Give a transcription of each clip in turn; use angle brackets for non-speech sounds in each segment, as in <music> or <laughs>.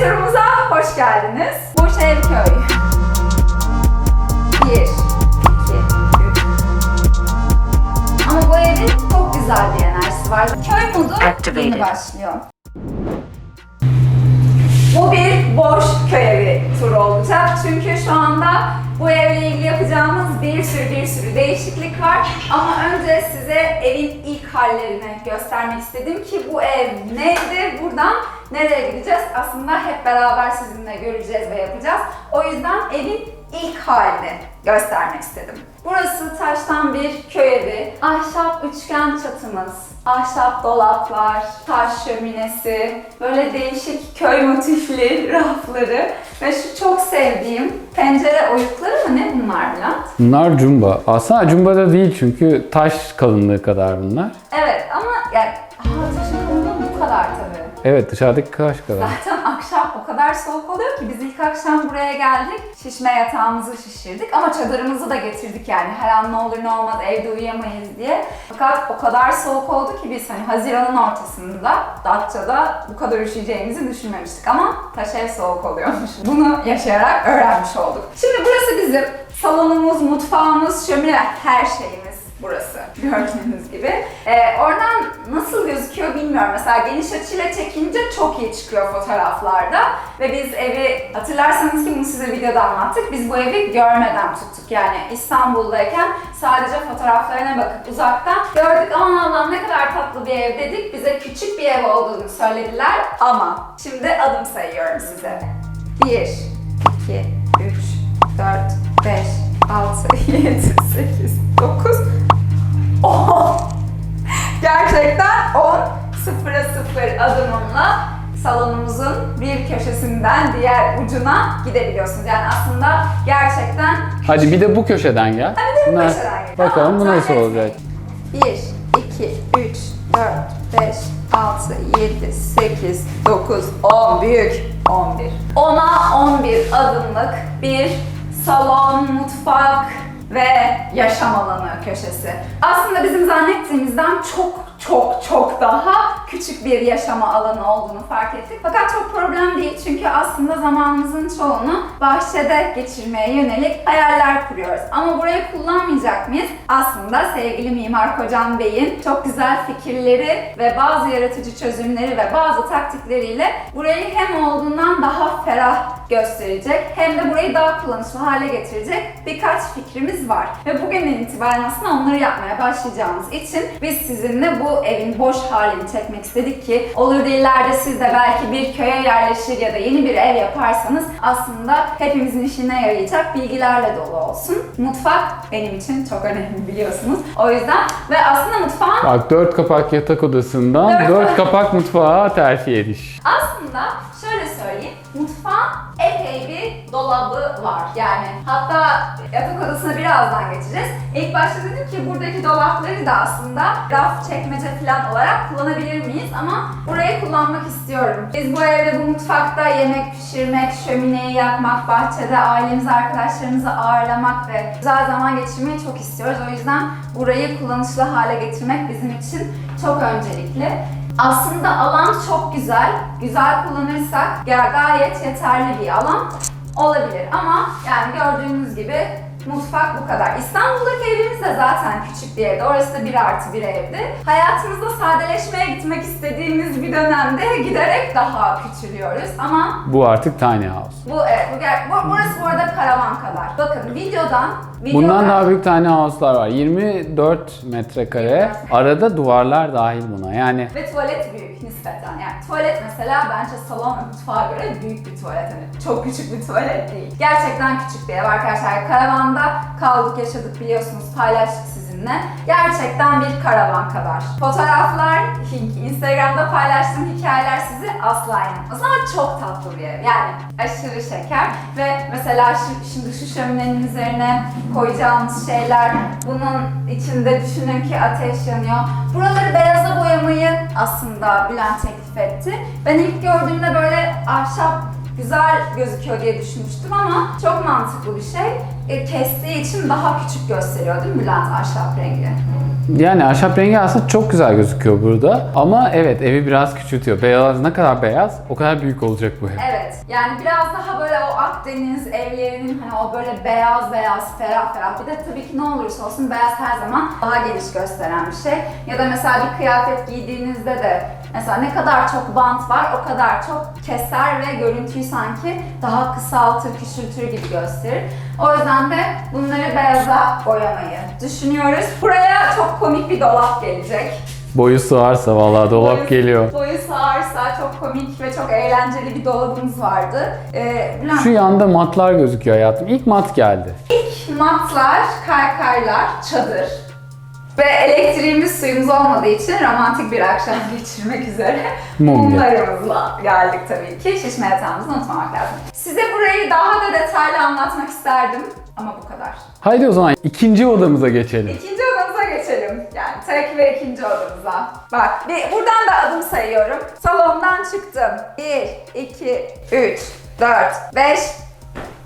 turumuza hoş geldiniz. Burç Evköy. 1, 2, 3. Ama bu evin çok güzel bir enerjisi var. Köy modu yeni başlıyor. Bu bir boş köy evi turu olacak. Çünkü şu anda bu evle ilgili yapacağımız bir sürü bir sürü değişiklik var. Ama önce size evin ilk hallerini göstermek istedim ki bu ev neydi, buradan nereye gideceğiz aslında hep beraber sizinle göreceğiz ve yapacağız. O yüzden evin ilk halini göstermek istedim. Burası taştan bir köy evi. Ahşap üçgen çatımız, ahşap dolaplar, taş şöminesi, böyle değişik köy motifli <laughs> rafları ve şu çok sevdiğim pencere oyukları mı ne bunlar Bülent? Bunlar cumba. Aslında cumba da değil çünkü taş kalınlığı kadar bunlar. Evet ama yani Evet dışarıdaki kaş kadar. Zaten akşam o kadar soğuk oluyor ki biz ilk akşam buraya geldik. Şişme yatağımızı şişirdik ama çadırımızı da getirdik yani. Her an ne olur ne olmaz evde uyuyamayız diye. Fakat o kadar soğuk oldu ki biz hani Haziran'ın ortasında Datça'da bu kadar üşüyeceğimizi düşünmemiştik ama taş ev soğuk oluyormuş. <laughs> Bunu yaşayarak öğrenmiş olduk. Şimdi burası bizim salonumuz, mutfağımız, şömine her şeyimiz burası gördüğünüz gibi. Ee, oradan nasıl gözüküyor bilmiyorum. Mesela geniş açıyla çekince çok iyi çıkıyor fotoğraflarda. Ve biz evi hatırlarsanız ki bunu size videoda anlattık. Biz bu evi görmeden tuttuk. Yani İstanbul'dayken sadece fotoğraflarına bakıp uzaktan gördük. Aman Allah'ım ne kadar tatlı bir ev dedik. Bize küçük bir ev olduğunu söylediler. Ama şimdi adım sayıyorum size. 1, 2, 3, 4, 5, 6, 7, 8, 9, 10. Gerçekten 10 sıfıra sıfır adımımla salonumuzun bir köşesinden diğer ucuna gidebiliyorsunuz. Yani aslında gerçekten Hadi bir de bu köşeden gel. bir de bu Buna- köşeden gel. Bakalım bu nasıl olacak. 1, 2, 3, 4, 5, 6, 7, 8, 9, 10 büyük 11. 10'a 11 adımlık bir salon, mutfak ve yaşam alanı köşesi. Aslında bizim zannettiğimizden çok çok çok daha küçük bir yaşama alanı olduğunu fark ettik. Fakat çok problem değil çünkü aslında zamanımızın çoğunu bahçede geçirmeye yönelik hayaller kuruyoruz. Ama burayı kullanmayacak mıyız? Aslında sevgili Mimar Kocan Bey'in çok güzel fikirleri ve bazı yaratıcı çözümleri ve bazı taktikleriyle burayı hem olduğundan daha ferah gösterecek hem de burayı daha kullanışlı hale getirecek birkaç fikrimiz var. Ve bugünden itibaren aslında onları yapmaya başlayacağımız için biz sizinle bu evin boş halini çekmek istedik ki olur da ileride siz de belki bir köye yerleşir ya da yeni bir ev yaparsanız aslında hepimizin işine yarayacak bilgilerle dolu olsun. Mutfak benim için çok önemli biliyorsunuz. O yüzden ve aslında mutfağın Bak dört kapak yatak odasından Dört dört kapak mutfağa terfi ediş. Aslında şöyle söyleyeyim, mutfağın epey bir dolabı var. Yani hatta yatak odasına birazdan geçeceğiz. İlk başta dedim ki buradaki dolapları da aslında raf, çekmece falan olarak kullanabilir miyiz? Ama burayı kullanmak istiyorum. Biz bu evde bu mutfakta yemek pişirmek, şömineyi yakmak, bahçede ailemizi, arkadaşlarımızı ağırlamak ve güzel zaman geçirmeyi çok istiyoruz. O yüzden burayı kullanışlı hale getirmek bizim için çok öncelikli. Aslında alan çok güzel. Güzel kullanırsak gayet yeterli bir alan olabilir. Ama yani gördüğünüz gibi mutfak bu kadar. İstanbul'daki evimiz de zaten küçük bir evdi. Orası da bir artı bir evdi. Hayatımızda sadeleşmeye gitmek istediğimiz bir dönemde giderek daha küçülüyoruz. Ama Bu artık tiny house. bu evet bu, bu burası bu arada karavan kadar. Bakın videodan Bundan daha büyük tiny house'lar var. 24 metrekare. Arada duvarlar dahil buna. Yani Ve tuvalet büyük nispeten. Yani tuvalet mesela bence salon ve mutfağa göre büyük bir tuvalet. Hani çok küçük bir tuvalet değil. Gerçekten küçük bir ev arkadaşlar. Karavanda kaldık yaşadık biliyorsunuz paylaştık sizinle. Gerçekten bir karavan kadar. Fotoğraflar, Instagram'da paylaştığım hikayeler sizi asla yanıltmaz ama çok tatlı bir ev. Yani aşırı şeker ve mesela şu, şimdi şu şöminenin üzerine koyacağımız şeyler bunun içinde düşünün ki ateş yanıyor. Buraları beyaza boyamayı aslında Bülent teklif etti. Ben ilk gördüğümde böyle ahşap güzel gözüküyor diye düşünmüştüm ama çok mantıklı bir şey. e, kestiği için daha küçük gösteriyor değil mi Bülent ahşap rengi? Yani ahşap rengi aslında çok güzel gözüküyor burada. Ama evet evi biraz küçültüyor. Beyaz ne kadar beyaz o kadar büyük olacak bu ev. Evet. Yani biraz daha böyle o Akdeniz evlerinin hani o böyle beyaz beyaz ferah ferah. Bir de tabii ki ne olursa olsun beyaz her zaman daha geniş gösteren bir şey. Ya da mesela bir kıyafet giydiğinizde de mesela ne kadar çok bant var o kadar çok keser ve görüntüyü sanki daha kısaltır, küçültür gibi gösterir. O yüzden de bunları beyaza boyamayı düşünüyoruz. Buraya çok komik bir dolap gelecek. Boyu sığarsa vallahi dolap Boyu- geliyor. Boyu sığarsa çok komik ve çok eğlenceli bir dolabımız vardı. Ee, Bülent, Şu yanda matlar gözüküyor hayatım. İlk mat geldi. matlar, kaykaylar, çadır. Ve elektriğimiz, suyumuz olmadığı için romantik bir akşam <laughs> geçirmek üzere mumlarımızla geldik tabii ki. Şişme yatağımızı unutmamak lazım. Size burayı daha da detaylı anlatmak isterdim ama bu kadar. Haydi o zaman ikinci odamıza geçelim. İkinci odamıza geçelim. Yani tek ve ikinci odamıza. Bak bir, buradan da adım sayıyorum. Salondan çıktım. 1, 2, 3, 4, 5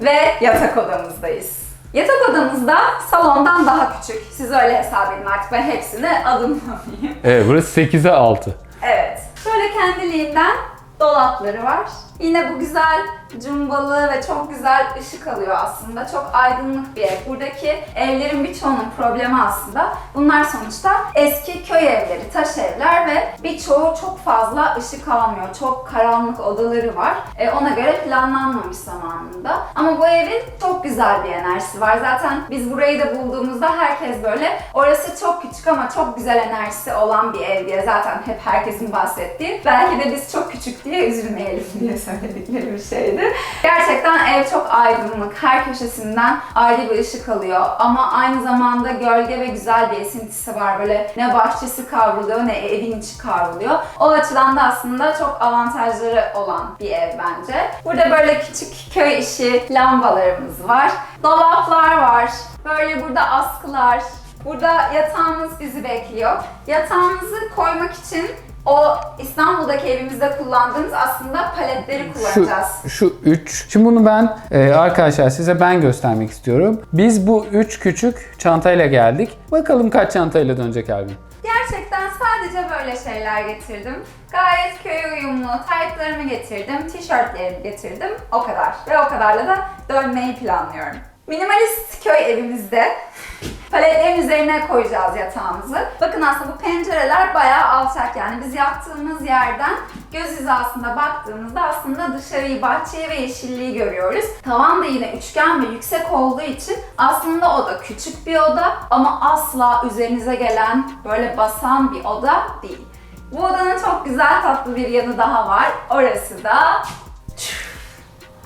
ve yatak odamızdayız. Yatak odamızda salondan daha küçük. Siz öyle hesap edin artık ben hepsini adımlamayayım. <laughs> Evet burası 8'e 6. Evet. Şöyle kendiliğinden dolapları var. Yine bu güzel cumbalı ve çok güzel ışık alıyor aslında. Çok aydınlık bir ev. Buradaki evlerin birçoğunun problemi aslında bunlar sonuçta eski köy evleri, taş evler ve birçoğu çok fazla ışık almıyor. Çok karanlık odaları var. E, ona göre planlanmamış zamanında. Ama bu evin çok güzel bir enerjisi var. Zaten biz burayı da bulduğumuzda herkes böyle orası çok küçük ama çok güzel enerjisi olan bir ev diye zaten hep herkesin bahsettiği. Belki de biz çok küçük diye üzülmeyelim diye söyledikleri bir şeydi. Gerçekten ev çok aydınlık. Her köşesinden ayrı bir ışık alıyor. Ama aynı zamanda gölge ve güzel bir esintisi var. Böyle ne bahçesi kavruluyor ne evin içi kavruluyor. O açıdan da aslında çok avantajları olan bir ev bence. Burada böyle küçük köy işi lambalarımız var. Dolaplar var. Böyle burada askılar. Burada yatağımız bizi bekliyor. Yatağımızı koymak için o İstanbul'daki evimizde kullandığımız aslında paletleri Şu, kullanacağız. şu 3. Şimdi bunu ben e, arkadaşlar size ben göstermek istiyorum. Biz bu 3 küçük çantayla geldik. Bakalım kaç çantayla dönecek Elvin. Gerçekten sadece böyle şeyler getirdim. Gayet köy uyumlu taytlarımı getirdim, tişörtlerimi getirdim. O kadar. Ve o kadarla da dönmeyi planlıyorum. Minimalist köy evimizde paletlerin üzerine koyacağız yatağımızı. Bakın aslında bu pencereler bayağı alçak yani biz yattığımız yerden göz hizasında baktığımızda aslında dışarıyı, bahçeyi ve yeşilliği görüyoruz. Tavan da yine üçgen ve yüksek olduğu için aslında o da küçük bir oda ama asla üzerinize gelen böyle basan bir oda değil. Bu odanın çok güzel tatlı bir yanı daha var. Orası da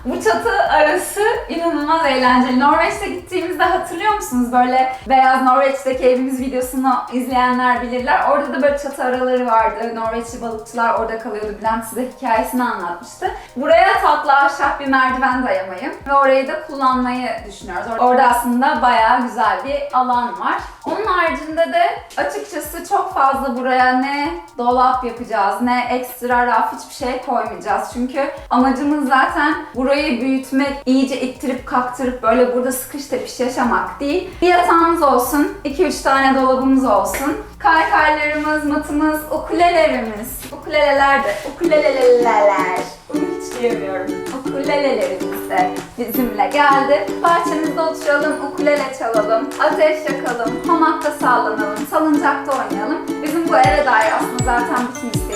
bu çatı arası inanılmaz eğlenceli. Norveç'te gittiğimizde hatırlıyor musunuz? Böyle Beyaz Norveç'teki evimiz videosunu izleyenler bilirler. Orada da böyle çatı araları vardı. Norveçli balıkçılar orada kalıyordu. Bülent size hikayesini anlatmıştı. Buraya tatlı ahşap bir merdiven dayamayı ve orayı da kullanmayı düşünüyoruz. Orada aslında bayağı güzel bir alan var. Onun haricinde de açıkçası çok fazla buraya ne dolap yapacağız ne ekstra raf hiçbir şey koymayacağız. Çünkü amacımız zaten burayı büyütmek, iyice ittirip kaktırıp böyle burada sıkış tepiş yaşamak değil. Bir yatağımız olsun, 2-3 tane dolabımız olsun. Kaykaylarımız, matımız, ukulelerimiz, ukuleleler de, ukuleleler. Bunu hiç diyemiyorum. Ukulelelerimiz de bizimle geldi. Bahçemizde oturalım, ukulele çalalım, ateş yakalım, hamakta sallanalım, salıncakta oynayalım. Bizim bu eve dair aslında zaten bütün isteğimiz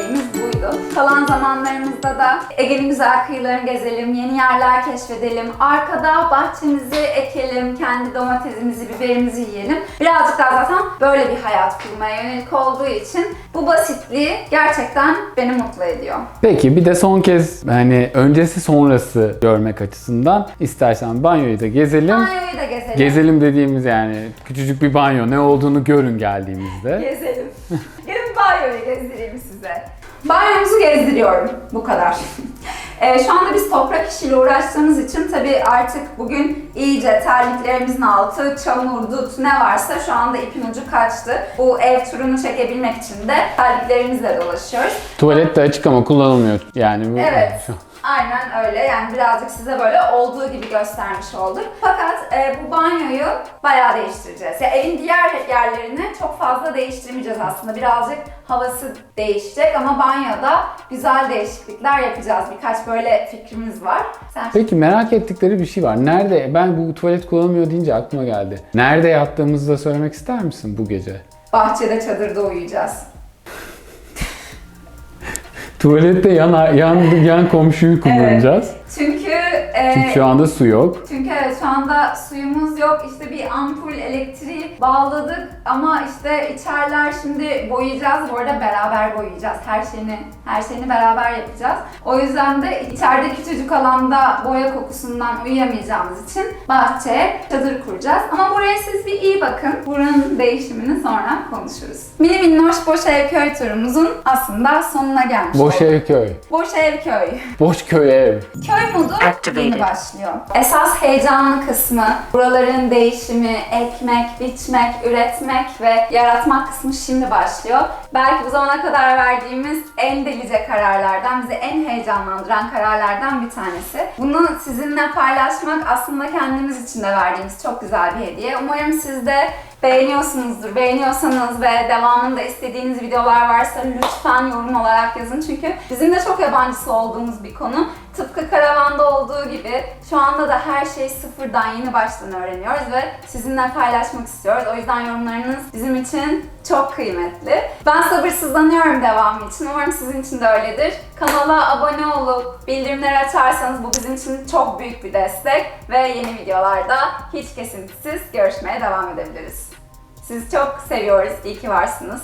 buydu. Kalan zamanlarımızda da Ege'nin güzel kıyılarını gezelim, yeni yerler keşfedelim. Arkada bahçemizi ekelim, kendi domatesimizi, biberimizi yiyelim. Birazcık daha zaten böyle bir hayat kurmaya yönelik olduğu için bu basitliği gerçekten beni mutlu ediyor. Peki bir de son kez hani öncesi sonrası görmek açısından istersen banyoyu da gezelim. Banyoyu da gezelim. Gezelim dediğimiz yani küçücük bir banyo ne olduğunu görün geldiğimizde. Gezelim. <laughs> Gelin banyoyu gezdireyim size. Banyomuzu gezdiriyorum. Bu kadar. <laughs> Ee, şu anda biz toprak işiyle uğraştığımız için tabii artık bugün iyice terliklerimizin altı, çamur, dut ne varsa şu anda ipin ucu kaçtı. Bu ev turunu çekebilmek için de terliklerimizle dolaşıyoruz. Tuvalet de açık ama kullanılmıyor yani. bu- Evet. Aynen öyle. Yani birazcık size böyle olduğu gibi göstermiş olduk. Fakat e, bu banyoyu bayağı değiştireceğiz. Ya evin diğer yerlerini çok fazla değiştirmeyeceğiz aslında. Birazcık havası değişecek ama banyoda güzel değişiklikler yapacağız. Birkaç böyle fikrimiz var. Sen Peki merak ettikleri bir şey var. Nerede? Ben bu tuvalet kullanılmıyor deyince aklıma geldi. Nerede yattığımızı da söylemek ister misin bu gece? bahçede çadırda uyuyacağız. Tuvalette yan, yan, yan komşuyu kullanacağız. Çünkü Çünkü şu anda su yok. Çünkü evet şu anda suyumuz yok. İşte bir ampul elektriği bağladık ama işte içeriler şimdi boyayacağız. Bu arada beraber boyayacağız. Her şeyini her şeyini beraber yapacağız. O yüzden de içeride küçücük alanda boya kokusundan uyuyamayacağımız için bahçeye çadır kuracağız. Ama buraya siz bir iyi bakın. Buranın değişimini sonra konuşuruz. Mini minnoş boş ev köy turumuzun aslında sonuna gelmiş Boş olduk. ev köy. Boş ev köy. Boş köy ev. Köy modu Activated. Yeni başlıyor. Esas heyecanlı kısmı, buraların değişimi, ekmek, biçmek, üretmek ve yaratmak kısmı şimdi başlıyor. Belki bu zamana kadar verdiğimiz en delice kararlardan, bizi en heyecanlandıran kararlardan bir tanesi. Bunu sizinle paylaşmak aslında kendimiz için de verdiğimiz çok güzel bir hediye. Umarım siz de beğeniyorsunuzdur. Beğeniyorsanız ve devamında istediğiniz videolar varsa lütfen yorum olarak yazın. Çünkü bizim de çok yabancısı olduğumuz bir konu. Tıpkı karavanda olduğu gibi şu anda da her şeyi sıfırdan yeni baştan öğreniyoruz ve sizinle paylaşmak istiyoruz. O yüzden yorumlarınız bizim için çok kıymetli. Ben sabırsızlanıyorum devamı için. Umarım sizin için de öyledir. Kanala abone olup bildirimleri açarsanız bu bizim için çok büyük bir destek ve yeni videolarda hiç kesintisiz görüşmeye devam edebiliriz. Sizi çok seviyoruz. İyi ki varsınız.